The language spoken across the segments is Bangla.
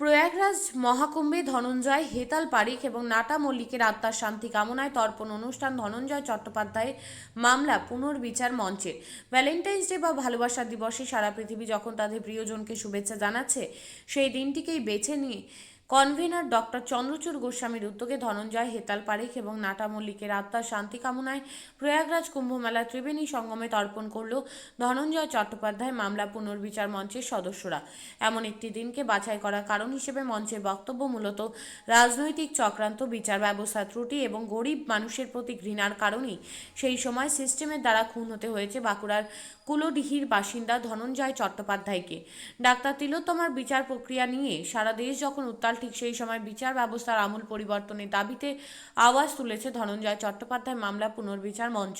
প্রয়াগরাজ মহাকুম্ভে ধনঞ্জয়, হেতাল পারিক এবং নাটা মল্লিকের আত্মার শান্তি কামনায় তর্পণ অনুষ্ঠান ধনঞ্জয় চট্টোপাধ্যায়ের মামলা পুনর্বিচার মঞ্চে। ভ্যালেন্টাইন্স ডে বা ভালোবাসা দিবসে সারা পৃথিবী যখন তাদের প্রিয়জনকে শুভেচ্ছা জানাচ্ছে, সেই দিনটিকেই বেছে নিয়ে কনভেনার ডক্টর চন্দ্রচূড় গোস্বামীর উদ্যোগে ধনঞ্জয়, হেতাল পারেখ এবং নাটা মল্লিকের আত্মার শান্তি কামনায় প্রয়াগরাজ কুম্ভমেলা ত্রিবেণী সঙ্গমে তর্পণ করল ধনঞ্জয় চট্টোপাধ্যায় মামলা পুনর্বিচার মঞ্চের সদস্যরা। এমন একটি দিনকে বাছাই করার কারণ হিসেবে মঞ্চের বক্তব্য মূলত রাজনৈতিক চক্রান্ত, বিচার ব্যবস্থা ত্রুটি এবং গরিব মানুষের প্রতি ঘৃণার কারণেই। সেই সময় সিস্টেমের দ্বারা খুন হতে হয়েছে বাঁকুড়ার কুলোডিহির বাসিন্দা ধনঞ্জয় চট্টোপাধ্যায়কে। ডাক্তার তিলোত্তমার বিচার প্রক্রিয়া নিয়ে সারা দেশ যখন উত্তাল ঠিক সেই সময় বিচার ব্যবস্থার আমূল পরিবর্তনের দাবিতে আওয়াজ তুলেছে ধনঞ্জয় চট্টোপাধ্যায় মামলা পুনর্বিচার মঞ্চ।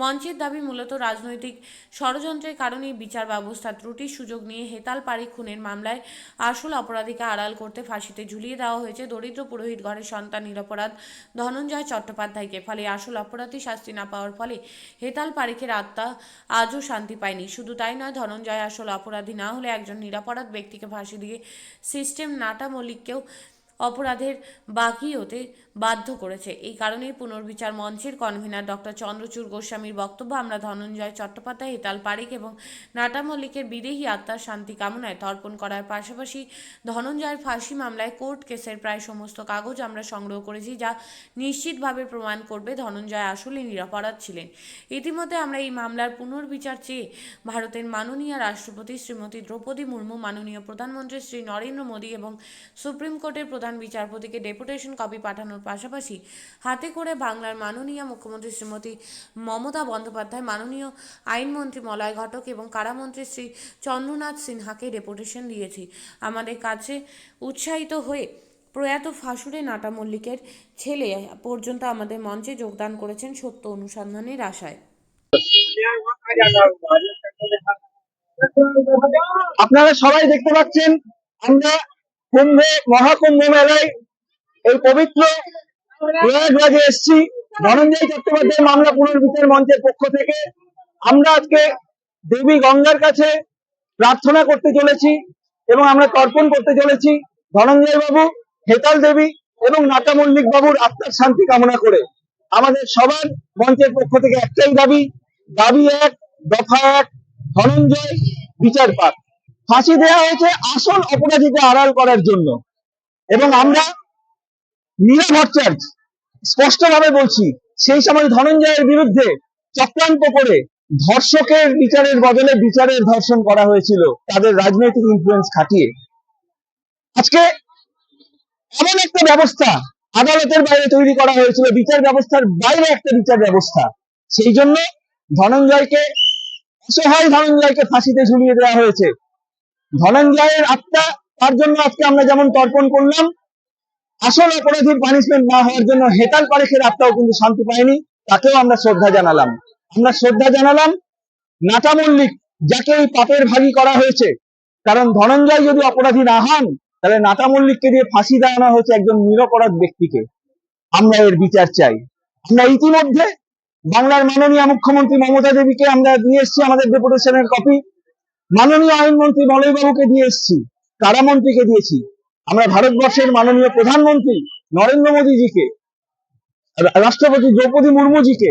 মঞ্চের দাবি মূলত রাজনৈতিক ষড়যন্ত্রের কারণে বিচার ব্যবস্থার ত্রুটির সুযোগ নিয়ে হেতাল পাড়ি খুনের মামলায় আসল অপরাধীকে আড়াল করতে ফাঁসিতে ঝুলিয়ে দেওয়া হয়েছে দরিদ্র পুরোহিত ঘরের সন্তান নিরপরাধ ধনঞ্জয় চট্টোপাধ্যায়কে। ফলে আসল অপরাধী শাস্তি না পাওয়ার ফলে হেতাল পারিখের আত্মা আজও শান্তি পায়নি। শুধু তাই নয়, ধনঞ্জয় আসল অপরাধী না হলে একজন নিরাপরাধ ব্যক্তিকে ফাঁসি দিয়ে সিস্টেম নাটা aquele অপরাধের বাকি হতে বাধ্য করেছে। এই কারণেই পুনর্বিচার মঞ্চের কনভেনার ডক্টর চন্দ্রচূড় গোস্বামীর বক্তব্য, আমরা ধনঞ্জয় চট্টোপাধ্যায়, হেতাল পারিক এবং নাটা মল্লিকের বিদেহী আত্মার শান্তি কামনায় তর্পণ করার পাশাপাশি ধনঞ্জয়ের ফাঁসি মামলায় কোর্ট কেসের প্রায় সমস্ত কাগজ আমরা সংগ্রহ করেছি, যা নিশ্চিতভাবে প্রমাণ করবে ধনঞ্জয় আসলে নিরাপরাধ ছিলেন। ইতিমধ্যে আমরা এই মামলার পুনর্বিচার চেয়ে ভারতের মাননীয় রাষ্ট্রপতি শ্রীমতী দ্রৌপদী মুর্মু, মাননীয় প্রধানমন্ত্রী শ্রী নরেন্দ্র মোদী এবং সুপ্রিম কোর্টের প্রধান বিচারপতিকে ডেপুটেশন কপি পাঠানোর পাশাপাশি হাতে করে বাংলার মাননীয় মুখ্যমন্ত্রী শ্রীমতী মমতা বন্দ্যোপাধ্যায়, মাননীয় আইনমন্ত্রী মলয় ঘটক এবং কারামন্ত্রী শ্রী চন্দ্রনাথ সিনহাকে ডেপুটেশন দিয়েছি। আমাদের কাছে উৎসাহিত হয়ে প্রয়াত ফাঁসুরে নাটা মল্লিকের ছেলে পর্যন্ত আমাদের মঞ্চে যোগদান করেছেন সত্য অনুসন্ধানের আশায়। আপনারা সবাই দেখতে পাচ্ছেন, আমরা কুম্ভে, মহাকুম্ভ মেলায় এই পবিত্র প্রয়াগরাজে এসেছি। ধনঞ্জয় চট্টোপাধ্যায় মামলা পুনর্বিচার মঞ্চের পক্ষ থেকে। আমরা আজকে দেবী গঙ্গার কাছে প্রার্থনা করতে চলেছি এবং আমরা তর্পণ করতে চলেছি ধনঞ্জয় বাবু, হেতাল দেবী এবং নাটা মল্লিক বাবুর আত্মার শান্তি কামনা করে। আমাদের সবার মঞ্চের পক্ষ থেকে একটাই দাবি দাবি এক, দফা এক, ধনঞ্জয় বিচার পাক। ফাঁসি দেওয়া হয়েছে আসল অপরাধীকে আড়াল করার জন্য। এবং আমরা নীলা ভট্টাচার্য স্পষ্ট ভাবে বলছি, সেই সময় ধনঞ্জয়ের বিরুদ্ধে চক্রান্ত করে ধর্ষকের বিচারের বদলে বিচারের ধর্ষণ করা হয়েছিল তাদের রাজনৈতিক ইনফ্লুয়েন্স খাটিয়ে। আজকে এমন একটা ব্যবস্থা আদালতের বাইরে তৈরি করা হয়েছিল, বিচার ব্যবস্থার বাইরে একটা বিচার ব্যবস্থা। সেই জন্য ধনঞ্জয়কে, অসহায় ধনঞ্জয়কে ফাঁসিতে ঝুলিয়ে দেওয়া হয়েছে। ধনঞ্জয়ের আত্মা, তার জন্য আজকে আমরা যেমন তর্পণ করলাম, আসল অপরাধীর পানিশমেন্ট না হওয়ার জন্য হেতাল পারেখের আত্মাও কিন্তু শান্তি পায়নি, তাকেও আমরা শ্রদ্ধা জানালাম। আমরা শ্রদ্ধা জানালাম নাটা মল্লিক যাকে এই পাপের ভাগী করা হয়েছে। কারণ ধনঞ্জয় যদি অপরাধী না হন, তাহলে নাটা মল্লিককে দিয়ে ফাঁসি দেওয়ানো হয়েছে একজন নিরপরাধ ব্যক্তিকে। আমরা এর বিচার চাই। আমরা ইতিমধ্যে বাংলার মাননীয় মুখ্যমন্ত্রী মমতা দেবীকে আমরা দিয়ে এসেছি, আমাদের ডেপুটেশনের কপি মাননীয় আইনমন্ত্রী মলয়বাবুকে দিয়ে এসেছি, কারামন্ত্রীকে দিয়েছি। আমরা ভারতবর্ষের মাননীয় প্রধানমন্ত্রী নরেন্দ্র মোদীজিকে রাষ্ট্রপতি দ্রৌপদী মুর্মুজিকে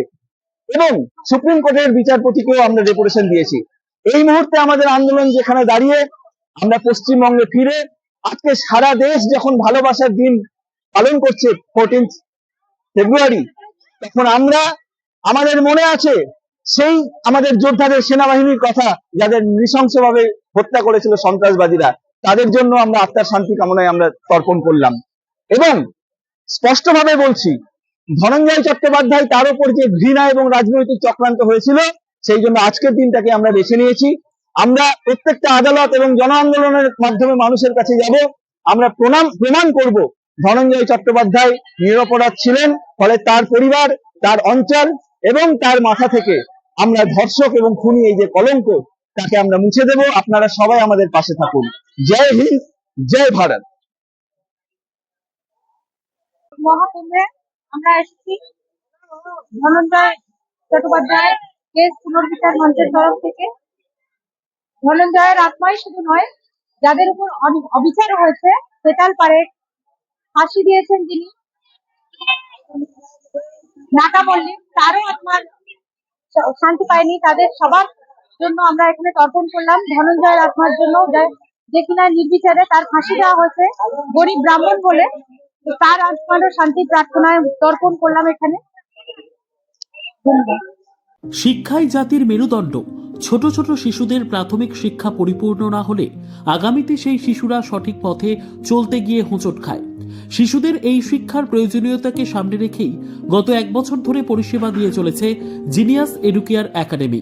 এবং সুপ্রিম কোর্টের বিচারপতিকেও আমরা ডেপুটেশন দিয়েছি। এই মুহূর্তে আমাদের আন্দোলন যেখানে দাঁড়িয়ে, আমরা পশ্চিমবঙ্গে ফিরে, আজকে সারা দেশ যখন ভালোবাসার দিন পালন করছে ফোরটিন ফেব্রুয়ারি তখন আমরা, আমাদের মনে আছে সেই আমাদের যোদ্ধাদের সেনাবাহিনীর কথা যাদের নৃশংসভাবে হত্যা করেছিল সন্ত্রাসবাদীরা, তাদের জন্য আমরা আত্মার শান্তি কামনায় আমরা তর্পণ করলাম। এবং স্পষ্টভাবে বলছি, ধনঞ্জয় চট্টোপাধ্যায় তার উপর যে ঘৃণা এবং রাজনৈতিক চক্রান্ত হয়েছিল, সেই জন্য আজকের দিনটাকে আমরা বেছে নিয়েছি। আমরা প্রত্যেকটা আদালত এবং জন আন্দোলনের মাধ্যমে মানুষের কাছে যাব। আমরা প্রণাম, প্রমাণ করব, ধনঞ্জয় চট্টোপাধ্যায় নিরপরাধ ছিলেন, ফলে তার পরিবার, তার অঞ্চল এবং তার মাথা থেকে আমরা ধর্ষক এবং খুনি এই যে কলঙ্ক, তাকে আমরা মুছে দেব। আপনারা সবাই আমাদের পাশে থাকুন। জয় হিন্দ, জয় ভারত। মহাকুম্ভে আমরা এসেছি। ধনঞ্জয় চট্টোপাধ্যায় কেস পুনর্বিচার মঞ্চের তরফ থেকে। ধনঞ্জয়ের আত্মাই শুধু নয়, যাদের উপর অবিচার হয়েছে পেটাল পারে ফাঁসি দিয়েছেন যিনি নাটা মল্লিক তারও আত্মার শান্তি পায়নি। তাদের সবার জন্য আমরা এখানে তর্পণ করলাম। ধনঞ্জয় আত্মার জন্য যে- কিনা নির্বিচারে তার ফাঁসি দেওয়া হয়েছে গরিব ব্রাহ্মণ বলে তার আত্মারও শান্তি প্রার্থনায় তর্পণ করলাম এখানে। শিক্ষাই জাতির মেরুদণ্ড। ছোট ছোট শিশুদের প্রাথমিক শিক্ষা পরিপূর্ণ না হলে আগামীতে সেই শিশুরা সঠিক পথে চলতে গিয়ে হোঁচট খায়। শিশুদের এই শিক্ষার প্রয়োজনীয়তাকে সামনে রেখেই গত এক বছর ধরে পরিষেবা দিয়ে চলেছে জিনিয়াস এডুকেয়ার একাডেমি।